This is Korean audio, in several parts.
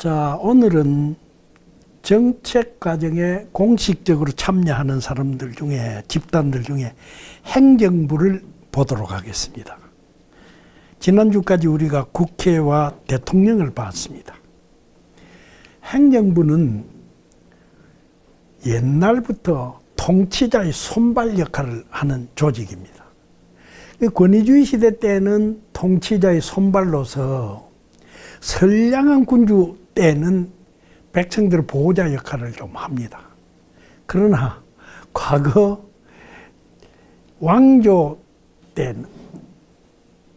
자, 오늘은 정책 과정에 공식적으로 참여하는 사람들 중에 집단들 중에 행정부를 보도록 하겠습니다. 지난주까지 우리가 국회와 대통령을 봤습니다. 행정부는 옛날부터 통치자의 손발 역할을 하는 조직입니다. 그 권위주의 시대 때는 통치자의 손발로서 선량한 군주 때는 백성들 보호자 역할을 좀 합니다. 그러나 과거 왕조 때는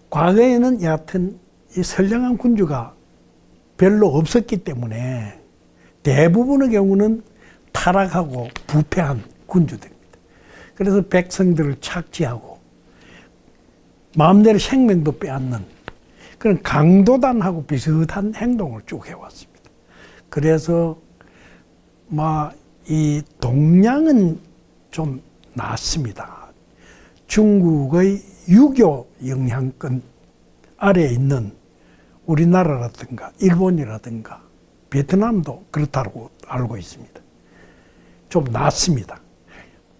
과거에는 여하튼 이 선량한 군주가 별로 없었기 때문에 대부분의 경우는 타락하고 부패한 군주들입니다. 그래서 백성들을 착취하고 마음대로 생명도 빼앗는 그런 강도단하고 비슷한 행동을 쭉 해왔습니다. 그래서 막 이 동양은 좀 낫습니다. 중국의 유교 영향권 아래에 있는 우리나라라든가 일본이라든가 베트남도 그렇다고 알고 있습니다. 좀 낫습니다.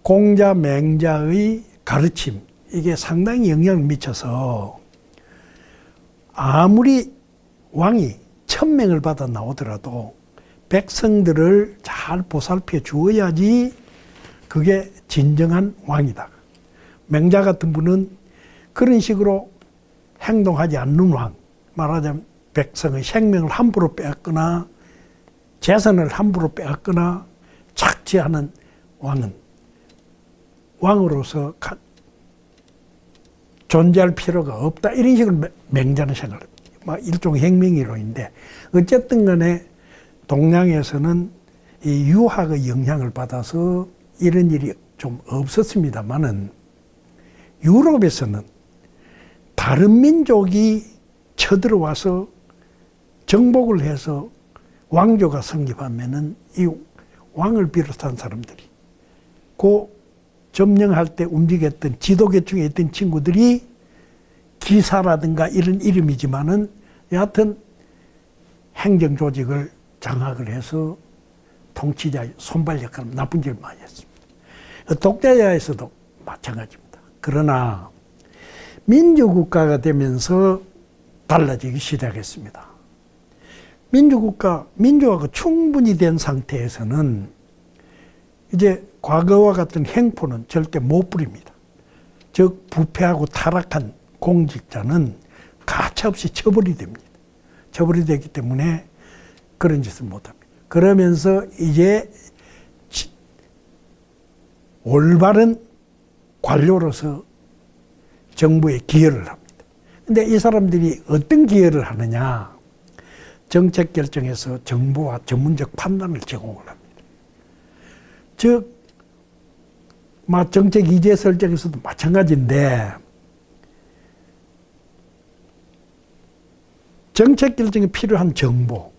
공자 맹자의 가르침 이게 상당히 영향을 미쳐서 아무리 왕이 천명을 받아 나오더라도 백성들을 잘 보살펴 주어야지 그게 진정한 왕이다. 맹자 같은 분은 그런 식으로 행동하지 않는 왕, 말하자면 백성의 생명을 함부로 빼앗거나 재산을 함부로 빼앗거나 착취하는 왕은 왕으로서 가- 존재할 필요가 없다. 이런 식으로 맹- 맹자는 생각을. 막 일종의 행명이론인데 어쨌든 간에 동양에서는 이 유학의 영향을 받아서 이런 일이 좀 없었습니다만은 유럽에서는 다른 민족이 쳐들어와서 정복을 해서 왕조가 성립하면은 이 왕을 비롯한 사람들이 그 점령할 때 움직였던 지도계층에 있던 친구들이 기사라든가 이런 이름이지만은 여하튼 행정 조직을 장악을 해서 통치자의 손발 역할을 나쁜 짓을 많이 했습니다. 독재자에서도 마찬가지입니다. 그러나 민주국가가 되면서 달라지기 시작했습니다. 민주국가, 민주화가 충분히 된 상태에서는 이제 과거와 같은 행포는 절대 못 부립니다. 즉, 부패하고 타락한 공직자는 가차없이 처벌이 됩니다. 처벌이 되기 때문에 그런 짓을 못 합니다. 그러면서 이제 지- 올바른 관료로서 정부에 기여를 합니다. 근데 이 사람들이 어떤 기여를 하느냐? 정책 결정에서 정부와 전문적 판단을 제공을 합니다. 즉, 막 정책 이제 설정에서도 마찬가지인데, 정책 결정에 필요한 정보,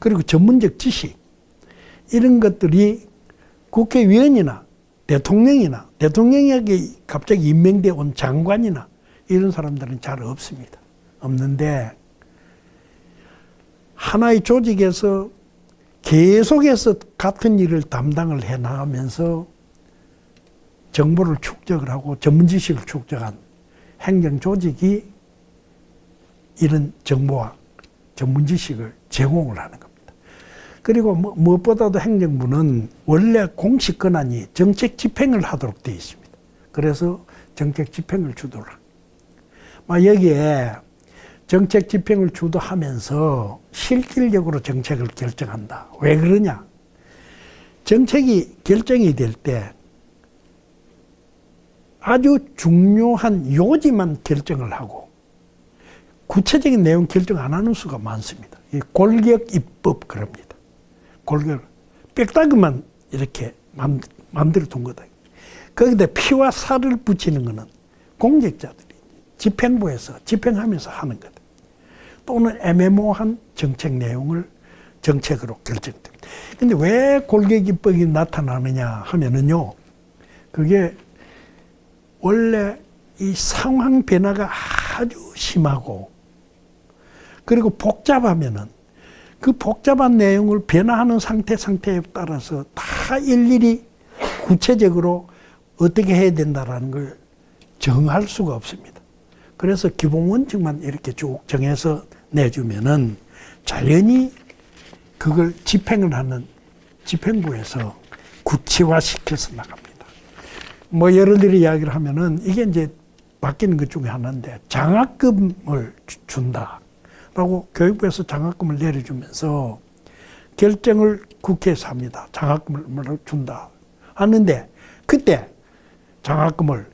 그리고 전문적 지식, 이런 것들이 국회의원이나 대통령이나 대통령에게 갑자기 임명되어 온 장관이나 이런 사람들은 잘 없습니다. 없는데, 하나의 조직에서 계속해서 같은 일을 담당을 해 나가면서 정보를 축적을 하고 전문 지식을 축적한 행정 조직이 이런 정보와 전문 지식을 제공을 하는 겁니다. 그리고 뭐- 무엇보다도 행정부는 원래 공식 권한이 정책 집행을 하도록 되어 있습니다. 그래서 정책 집행을 합니다. 막 여기에 정책 집행을 주도하면서 실질적으로 정책을 결정한다. 왜 그러냐? 정책이 결정이 될 때 아주 중요한 요지만 결정을 하고 구체적인 내용 결정 안 하는 수가 많습니다. 이 골격 입법 그럽니다. 골격 빽따그만 이렇게 만, 만들어 둔 거다. 거기다 피와 살을 붙이는 거는 공직자들이 집행부에서 집행하면서 하는 거다. 또는 애매모호한 정책 내용을 정책으로 결정됩니다. 근데 왜 골격 입법이 나타나느냐 하면은요, 그게 원래 이 상황 변화가 아주 심하고 그리고 복잡하면은 그 복잡한 내용을 변화하는 상태 상태에 따라서 다 일일이 구체적으로 어떻게 해야 된다라는 걸 정할 수가 없습니다. 그래서 기본 원칙만 이렇게 쭉 정해서 내주면은 자연히 그걸 집행을 하는 집행부에서 구체화시켜서 나갑니다. 뭐 예를 들어 이야기를 하면은 이게 이제 바뀌는 것 중에 하나인데 장학금을 주- 준다 라고 교육부에서 장학금을 내려주면서 결정을 국회에서 합니다. 장학금을 준다 하는데 그때 장학금을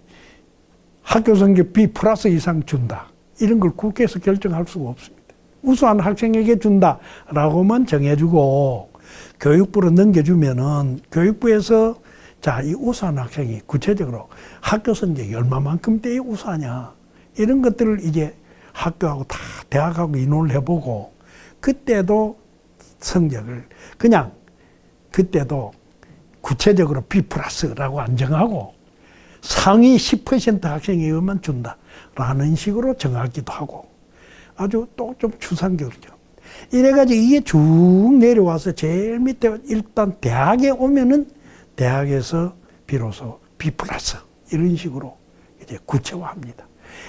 학교 성적 B 플러스 이상 준다 이런 걸 국회에서 결정할 수가 없습니다. 우수한 학생에게 준다라고만 정해주고 교육부로 넘겨주면은 교육부에서 자, 이 우수한 학생이 구체적으로 학교 성적이 얼마만큼 때에 우수하냐 이런 것들을 이제 학교하고 다 대학하고 인원을 해보고 그때도 성적을 그냥 그때도 구체적으로 B 플러스라고 안정하고 상위 10% 학생에게만 준다라는 식으로 정하기도 하고 아주 또 좀 추상적이죠. 이래가지고 이게 쭉 내려와서 제일 밑에 일단 대학에 오면은 대학에서 비로소 B 플러스 이런 식으로 이제 구체화합니다.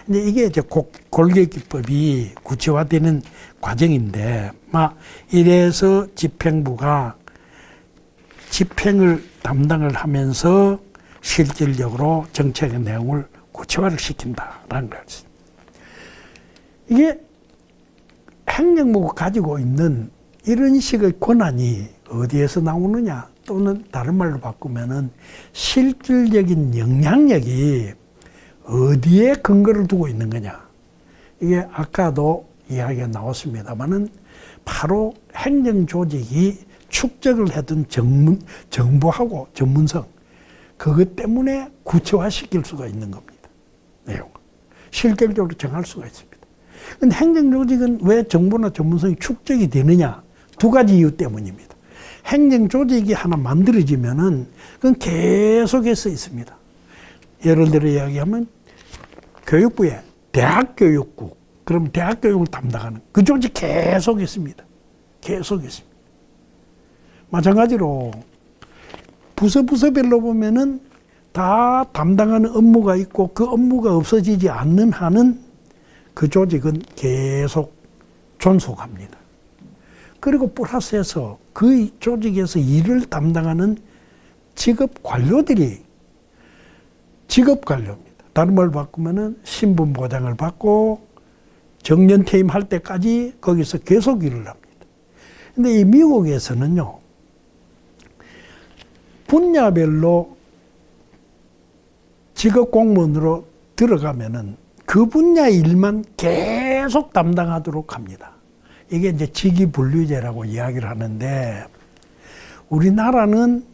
이제 이게 이제 고- 골격기법이 구체화되는 과정인데, 막 이래서 집행부가 집행을 담당을 하면서 실질적으로 정책의 내용을 구체화를 시킨다라는 거지. 이게 행정부가 가지고 있는 이런 식의 권한이 어디에서 나오느냐 또는 다른 말로 바꾸면은 실질적인 영향력이 어디에 근거를 두고 있는 거냐 이게 아까도 이야기가 나왔습니다만은 바로 행정 조직이 축적을 해둔 정문, 정보하고 전문성 그것 때문에 구체화시킬 수가 있는 겁니다. 내용 실질적으로 정할 수가 있습니다. 근데 행정 조직은 왜 정보나 전문성이 축적이 되느냐? 두 가지 이유 때문입니다. 행정 조직이 하나 만들어지면은 그건 계속해서 있습니다. 예를 들어 이야기하면 교육부에 대학교육국, 그럼 대학교육을 담당하는 그 조직 계속 있습니다. 계속 있습니다. 마찬가지로 부서 부서별로 보면은 다 담당하는 업무가 있고 그 업무가 없어지지 않는 한은 그 조직은 계속 존속합니다. 그리고 플러스해서 그 조직에서 일을 담당하는 직업 관료들이 직업 관료입니 다. 다른 말로 바꾸면은 신분 보장을 받고 정년 퇴임할 때까지 거기서 계속 일을 합니다. 근데 이 미국에서는요, 분야별로 직업 공무원으로 들어가면은 그 분야 일만 계속 담당하도록 합니다. 이게 이제 직위분류제라고 이야기를 하는데 우리나라는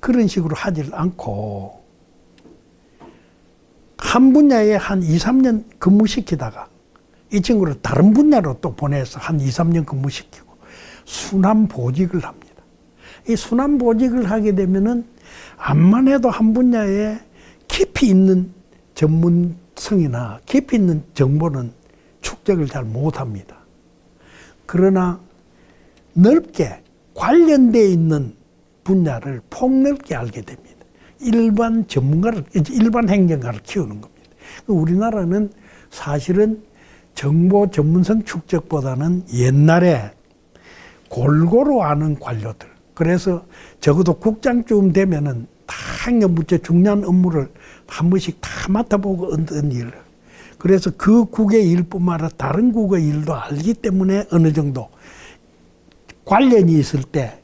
그런 식으로 하질 않고 한 분야에 한 2, 3년 근무시키다가 이 친구를 다른 분야로 또 보내서 한 2, 3년 근무시키고 순환 보직을 합니다. 이 순환 보직을 하게 되면은 암만 해도 한 분야에 깊이 있는 전문성이나 깊이 있는 정보는 축적을 잘 못합니다. 그러나 넓게 관련되어 있는 분야를 폭넓게 알게 됩니다. 일반 전문가를, 일반 행정가를 키우는 겁니다. 우리나라는 사실은 정보 전문성 축적보다는 옛날에 골고루 아는 관료들. 그래서 적어도 국장쯤 되면은 다 행정부처 중요한 업무를 한 번씩 다 맡아보고 얻은 일. 그래서 그 국의 일뿐만 아니라 다른 국의 일도 알기 때문에 어느 정도 관련이 있을 때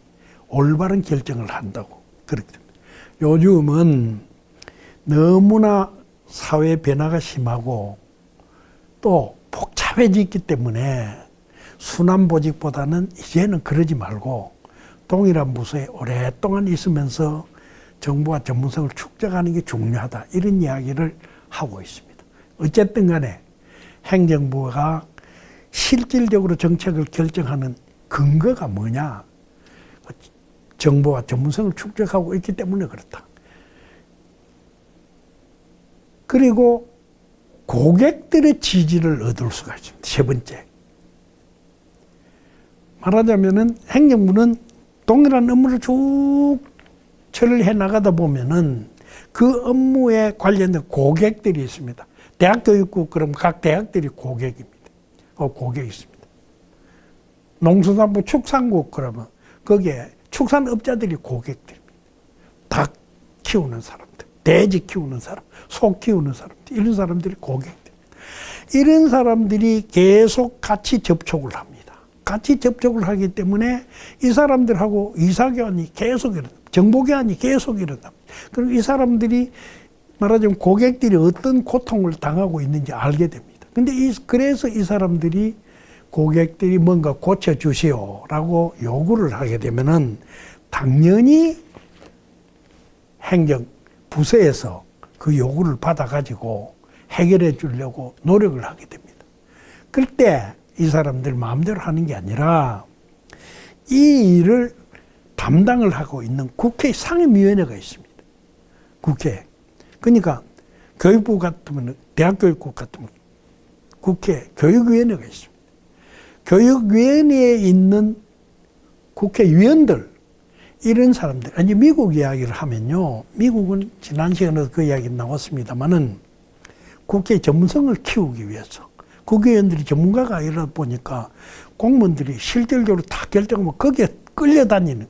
올바른 결정을 한다고. 그렇죠. 요즘은 너무나 사회 변화가 심하고 또 복잡해졌기 때문에 순환보직보다는 이제는 그러지 말고 동일한 부서에 오랫동안 있으면서 정보와 전문성을 축적하는 게 중요하다. 이런 이야기를 하고 있습니다. 어쨌든 간에 행정부가 실질적으로 정책을 결정하는 근거가 뭐냐? 정보와 전문성을 축적하고 있기 때문에 그렇다. 그리고 고객들의 지지를 얻을 수가 있습니다. 세 번째. 말하자면은 행정부는 동일한 업무를 쭉 처리해 나가다 보면은 그 업무에 관련된 고객들이 있습니다. 대학 교육국 그럼 각 대학들이 고객입니다. 어, 고객이 있습니다. 농수산부 축산국 그러면 거기에 축산업자들이 고객들입니다. 닭 키우는 사람들, 돼지 키우는 사람, 소 키우는 사람들 이런 사람들이 고객들. 이런 사람들이 계속 같이 접촉을 합니다. 같이 접촉을 하기 때문에 이 사람들하고 이사교환이 계속 일어납니다. 정보교환이 계속 일어납니다. 그럼 이 사람들이 말하자면 고객들이 어떤 고통을 당하고 있는지 알게 됩니다. 근데 이, 그래서 이 사람들이 고객들이 뭔가 고쳐주시오라고 요구를 하게 되면은 당연히 행정 부서에서 그 요구를 받아가지고 해결해 주려고 노력을 하게 됩니다. 그때 이 사람들 마음대로 하는 게 아니라 이 일을 담당을 하고 있는 국회 상임위원회가 있습니다. 국회. 그러니까 교육부 같으면 대학교육국 같으면 국회 교육위원회가 있습니다. 교육위원회에 있는 국회의원들 이런 사람들. 아니 미국 이야기를 하면요. 미국은 지난 시간에도 그 이야기 나왔습니다만은 국회 전문성을 키우기 위해서 국회의원들이 전문가가 이러다 보니까 공무원들이 실질적으로 다 결정하면 거기에 끌려다니는.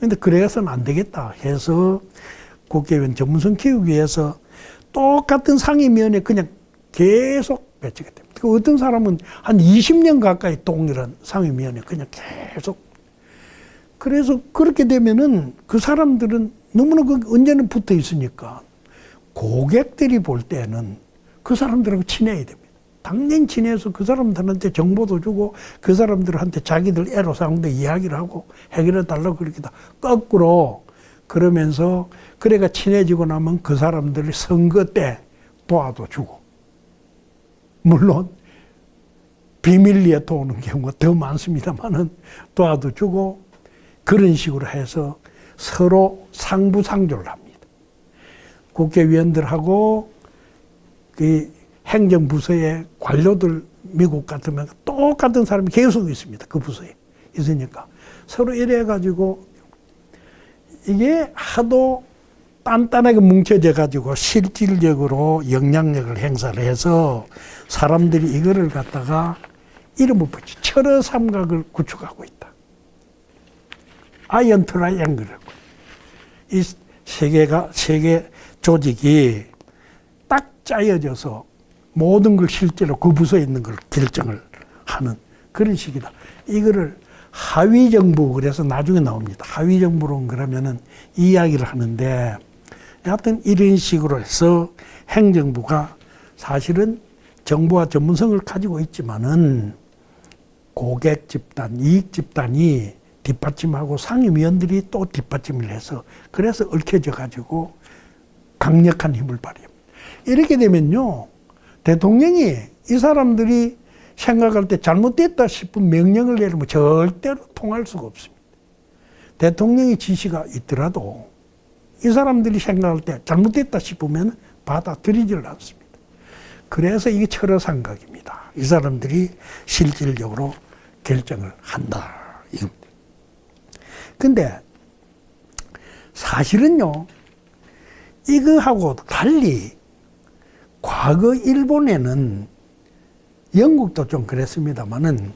근데 그래서는 안 되겠다 해서 국회의원 전문성 키우기 위해서 똑같은 상임위원회 그냥 계속 배치가 됩니다. 그 어떤 사람은 한 20년 가까이 동일한 상임위원회 그냥 계속 그래서 그렇게 되면은 그 사람들은 너무나 그 언제는 붙어 있으니까 고객들이 볼 때는 그 사람들하고 친해야 됩니다. 당연히 친해서 그 사람들한테 정보도 주고 그 사람들한테 자기들 애로사항도 이야기를 하고 해결해 달라고 그렇게 다 거꾸로 그러면서 그래가 친해지고 나면 그 사람들이 선거 때 도와도 주고 물론 비밀리에 도우는 경우가 더 많습니다만은 도와도 주고 그런 식으로 해서 서로 상부상조를 합니다. 국회의원들하고 그 행정부서의 관료들 미국 같으면 똑같은 사람이 계속 있습니다. 그 부서에 있으니까 서로 이래 가지고 이게 하도 단단하게 뭉쳐져 가지고 실질적으로 영향력을 행사를 해서 사람들이 이거를 갖다가 이름을 붙이 철의 삼각을 구축하고 있다. 아이언 트라이앵글이라고. 이 세계가 세계 조직이 딱 짜여져서 모든 걸 실제로 그 부서에 있는 걸 결정을 하는 그런 식이다. 이거를 하위 정부 그래서 나중에 나옵니다. 하위 정부론 그러면은 이야기를 하는데 여하튼 이런 식으로 해서 행정부가 사실은 정부와 전문성을 가지고 있지만은 고객 집단, 이익 집단이 뒷받침하고 상임위원들이 또 뒷받침을 해서 그래서 얽혀져 가지고 강력한 힘을 발휘합니다. 이렇게 되면요. 대통령이 이 사람들이 생각할 때 잘못됐다 싶은 명령을 내리면 절대로 통할 수가 없습니다. 대통령의 지시가 있더라도 이 사람들이 생각할 때 잘못됐다 싶으면 받아들이질 않습니다. 그래서 이게 철어상각입니다. 이 사람들이 실질적으로 결정을 한다. 이겁니다. 근데 사실은요, 이거하고 달리 과거 일본에는 영국도 좀 그랬습니다만은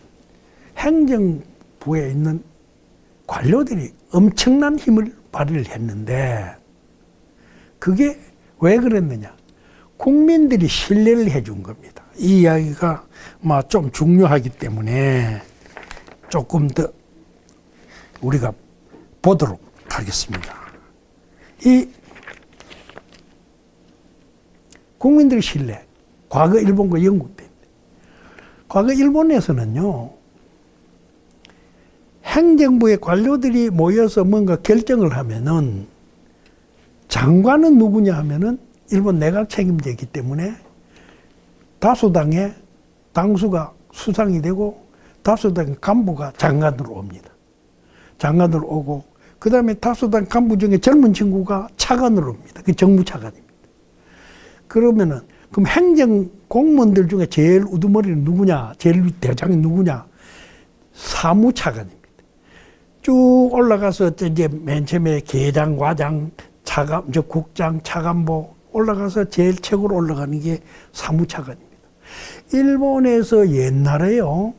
행정부에 있는 관료들이 엄청난 힘을 발휘를 했는데 그게 왜 그랬느냐? 국민들이 신뢰를 해준 겁니다. 이 이야기가 좀 중요하기 때문에 조금 더 우리가 보도록 하겠습니다. 이 국민들의 신뢰, 과거 일본과 영국 때. 과거 일본에서는요, 행정부의 관료들이 모여서 뭔가 결정을 하면은 장관은 누구냐 하면은 일본 내각 책임제이기 때문에 다수당의 당수가 수상이 되고 다수당 간부가 장관으로 옵니다. 장관으로 오고 그 다음에 다수당 간부 중에 젊은 친구가 차관으로 옵니다. 그 정무 차관입니다. 그러면은 그럼 행정 공무원들 중에 제일 우두머리는 누구냐? 제일 대장이 누구냐? 사무차관입니다. 쭉 올라가서 이제 맨 처음에 계장, 과장, 차관, 저 국장, 차관보 올라가서 제일 최고로 올라가는 게 사무차관입니다. 일본에서 옛날에요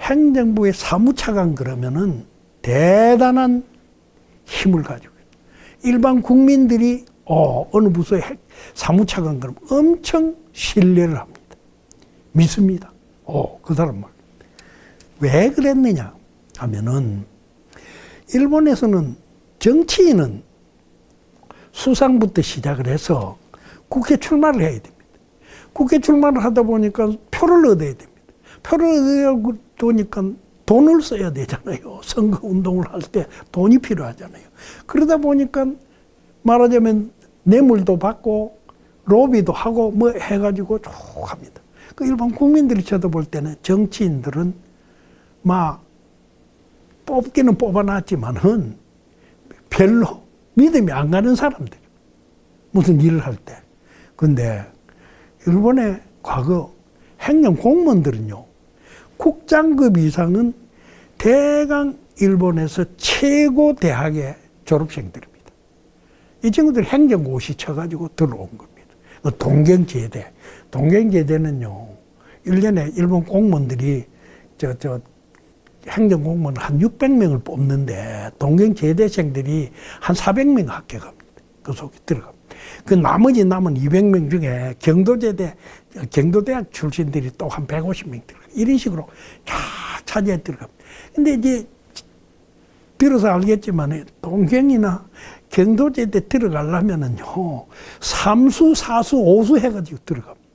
행정부의 사무차관 그러면은 대단한 힘을 가지고. 일반 국민들이 어 어느 부서의 핵- 사무차관 그럼 엄청 신뢰를 합니다. 믿습니다. 어 그 사람 말. 왜 그랬느냐 하면은 일본에서는 정치인은 수상부터 시작을 해서 국회 출마를 해야 됩니다. 국회 출마를 하다 보니까 표를 얻어야 됩니다. 표를 얻어야 보니까 돈을 써야 되잖아요. 선거 운동을 할 때 돈이 필요하잖아요. 그러다 보니까 말하자면 뇌물도 받고 로비도 하고 뭐 해가지고 쭉 합니다. 그 일반 국민들이 쳐다볼 때는 정치인들은 막 뽑기는 뽑아놨지만은 별로 믿음이 안 가는 사람들. 무슨 일을 할 때. 근데 일본의 과거 행정 공무원들은요, 국장급 이상은 대강 일본에서 최고 대학의 졸업생들입니다. 이 친구들이 행정고시 쳐가지고 들어온 겁니다. 그 동경제대. 동경제대는요, 1년에 일본 공무원들이 저, 저, 행정공무원 한 600명을 뽑는데 동경 제대생들이 한 400명 합격합니다. 그 속에 들어갑니다. 그 나머지 남은 200명 중에 경도제대, 경도대학 출신들이 또 한 150명 들어가. 이런 식으로 쫙 차지해 들어갑니다. 근데 이제 들어서 알겠지만 동경이나 경도제대 들어가려면은요, 삼수, 사수, 오수 해가지고 들어갑니다.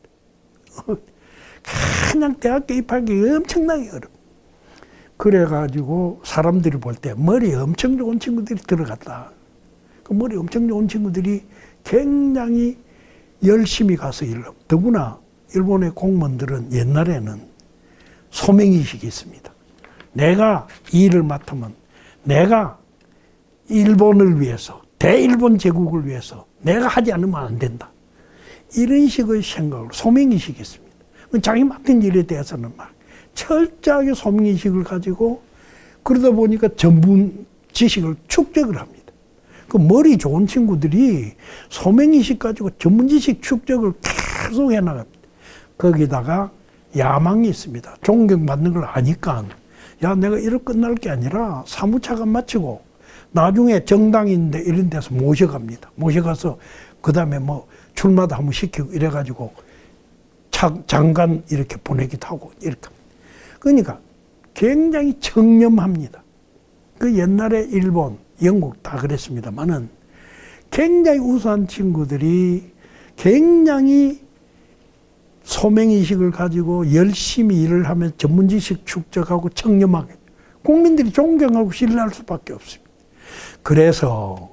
그냥 대학교 입학이 엄청나게 어렵다. 그래가지고 사람들이 볼 때 머리 엄청 좋은 친구들이 들어갔다. 그 머리 엄청 좋은 친구들이 굉장히 열심히 가서 일을. 더구나 일본의 공무원들은 옛날에는 소명의식이 있습니다. 내가 이 일을 맡으면 내가 일본을 위해서, 대일본 제국을 위해서 내가 하지 않으면 안 된다. 이런 식의 생각으로 소명의식이 있습니다. 자기 맡은 일에 대해서는 막 철저하게 소명의식을 가지고 그러다 보니까 전문 지식을 축적을 합니다. 그 머리 좋은 친구들이 소명의식 가지고 전문 지식 축적을 계속 해나갑니다. 거기다가 야망이 있습니다. 존경받는 걸 아니까 야 내가 이렇게 끝날 게 아니라 사무차관 마치고 나중에 정당인데 이런 데서 모셔갑니다. 모셔가서 그 다음에 뭐 출마도 한번 시키고 이래가지고 차- 장관 이렇게 보내기도 하고 이렇게. 그러니까 굉장히 청렴합니다. 그 옛날에 일본, 영국 다 그랬습니다만은 굉장히 우수한 친구들이 굉장히 소명의식을 가지고 열심히 일을 하면 전문지식 축적하고 청렴하게 국민들이 존경하고 신뢰할 수밖에 없습니다. 그래서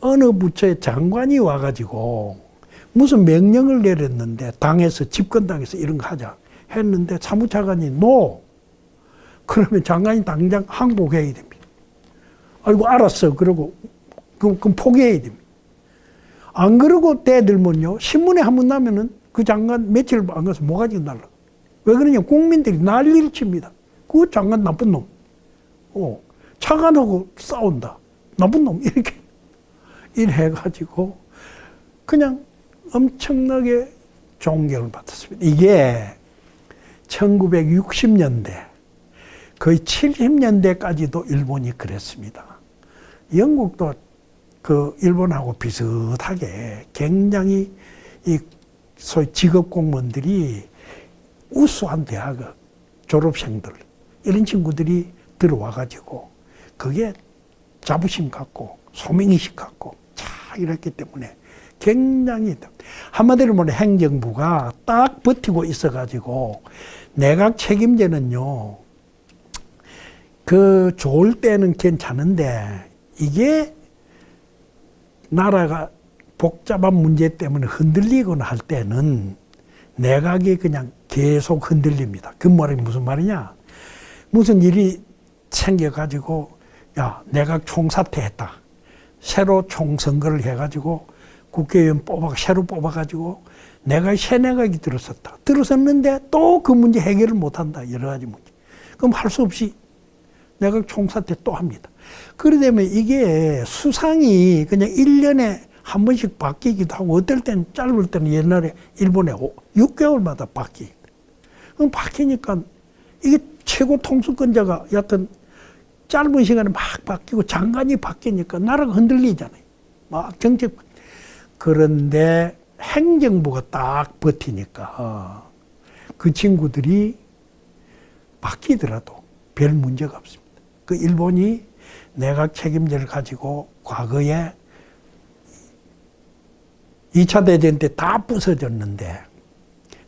어느 부처의 장관이 와가지고 무슨 명령을 내렸는데 당에서 집권당에서 이런 거 하자 했는데 사무차관이 노 그러면 장관이 당장 항복해야 됩니다. 아이고 알았어 그러고 그럼, 그럼 포기해야 됩니다. 안 그러고 때들면요 신문에 한 번 나면은 그 장관 며칠 안 가서 뭐가지 날라. 왜 그러냐 국민들이 난리를 칩니다. 그 장관 나쁜 놈. 어 차관하고 싸운다. 나쁜 놈 이렇게 이래 가지고 그냥 엄청나게 존경을 받았습니다. 이게 1960년대 거의 70년대까지도 일본이 그랬습니다. 영국도 그 일본하고 비슷하게 굉장히 이 소위 직업 공무원들이 우수한 대학 졸업생들 이런 친구들이 들어와 가지고 그게 자부심 갖고 소명의식 갖고 자 이랬기 때문에 굉장히 한마디로 말해 행정부가 딱 버티고 있어 가지고 내각 책임제는요 그 좋을 때는 괜찮은데 이게 나라가 복잡한 문제 때문에 흔들리거나 할 때는 내각이 그냥 계속 흔들립니다. 그 말이 무슨 말이냐? 무슨 일이 생겨가지고 야 내각 총사퇴했다. 새로 총선거를 해가지고 국회의원 뽑아 새로 뽑아가지고 내가 새 내각이 들었었다. 들었었는데 또 그 문제 해결을 못한다. 여러 가지 문제. 그럼 할 수 없이 내각 총사퇴 또 합니다. 그러다 보면 이게 수상이 그냥 1년에 한 번씩 바뀌기도 하고 어떨 때는 짧을 때는 옛날에 일본에 6개월마다 바뀌. 그럼 바뀌니까 이게 최고 통수권자가 여하튼 짧은 시간에 막 바뀌고 장관이 바뀌니까 나라가 흔들리잖아요. 막 정책. 그런데 행정부가 딱 버티니까 어, 그 친구들이 바뀌더라도 별 문제가 없습니다. 그 일본이 내각 책임제를 가지고 과거에 2차 대전 때 다 부서졌는데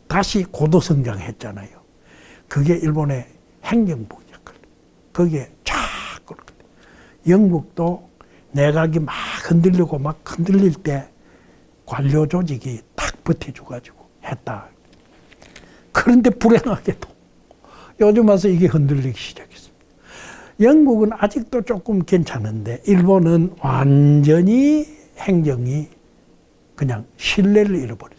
다시 고도 성장했잖아요. 그게 일본의 행정부 역할. 거기에 쫙 그렇거든. 영국도 내각이 막 흔들리고 막 흔들릴 때 관료 조직이 딱 버텨줘가지고 했다. 그런데 불행하게도 요즘 와서 이게 흔들리기 시작했습니다. 영국은 아직도 조금 괜찮은데 일본은 완전히 행정이 그냥 신뢰를 잃어버렸어요.